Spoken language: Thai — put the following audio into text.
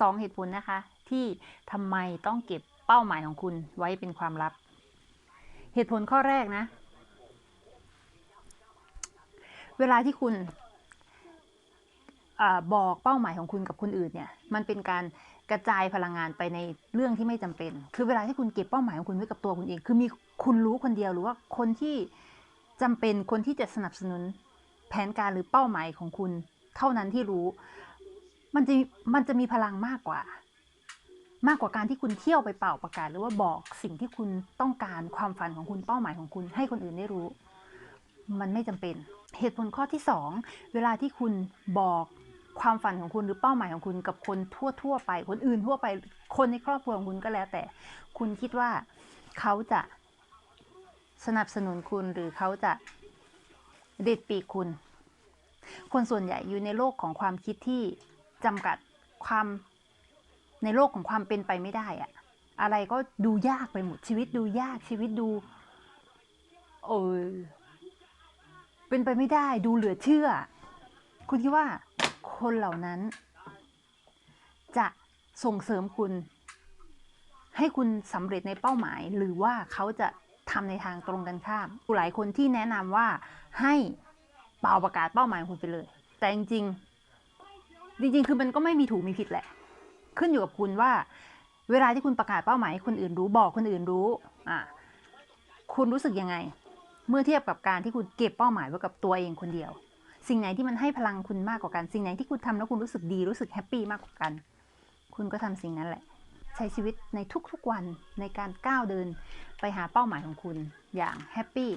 สองเหตุผลนะคะ ที่ทำไมต้องเก็บเป้าหมายของคุณไว้เป็นความลับ เหตุผลข้อแรกนะ เวลาที่คุณอบอกเป้าหมายของคุณกับคนอื่นเนี่ย มันเป็นการกระจายพลังงานไปในเรื่องที่ไม่จำเป็น คือเวลาที่คุณเก็บเป้าหมายของคุณไว้กับตัวคุณเอง คือมีคุณรู้คนเดียวหรือว่าคนที่จำเป็นคนที่จะสนับสนุนแผนการหรือเป้าหมายของคุณ เท่านั้นที่รู้ มันจะมันจะมีพลังมากกว่า มากกว่าการที่คุณเที่ยวไปเป่าประกาศ หรือว่าบอกสิ่งที่คุณต้องการความฝันของคุณเป้าหมายของคุณ ให้คนอื่นได้รู้ มันไม่จำเป็น เหตุผลข้อที่สองเวลาที่คุณบอกความฝันของคุณหรือเป้าหมายของคุณกับคนทั่วทั่วๆไป คนอื่นทั่วไป คนในครอบครัวของคุณก็แล้วแต่ คุณคิดว่าเขาจะสนับสนุนคุณหรือเขาจะเด็ดปีกคุณ คนส่วนใหญ่อยู่ในโลกของความคิดที่ จำกัดความในโลกของความเป็นไปไม่ได้อะอะไรก็ดูยากไปหมดชีวิตดูยากชีวิตดูเออเป็นไปไม่ได้ดูเหลือเชื่อ คุณคิดว่าคนเหล่านั้น จะส่งเสริมคุณ ให้คุณสำเร็จในเป้าหมาย หรือว่าเขาจะทำในทางตรงกันข้ามหลายคนที่แนะนำว่าให้เป่าประกาศเป้าหมายคุณไปเลย แต่จริงๆ จริงๆ คือมันก็ไม่มีถูกมีผิดแหละ ขึ้นอยู่กับคุณว่า เวลาที่คุณประกาศเป้าหมายให้คนอื่นรู้บอกคนอื่นรู้อะคุณรู้สึกยังไง เมื่อเทียบกับการที่คุณเก็บเป้าหมายไว้กับตัวเองคนเดียว สิ่งไหนที่มันให้พลังคุณมากกว่ากัน สิ่งไหนที่คุณทำแล้วคุณรู้สึกดีรู้สึกแฮปปี้มากกว่ากัน คุณก็ทำสิ่งนั้นแหละ ใช้ชีวิตในทุกๆวันในการก้าวเดิน ไปหาเป้าหมายของคุณอย่างแฮปปี้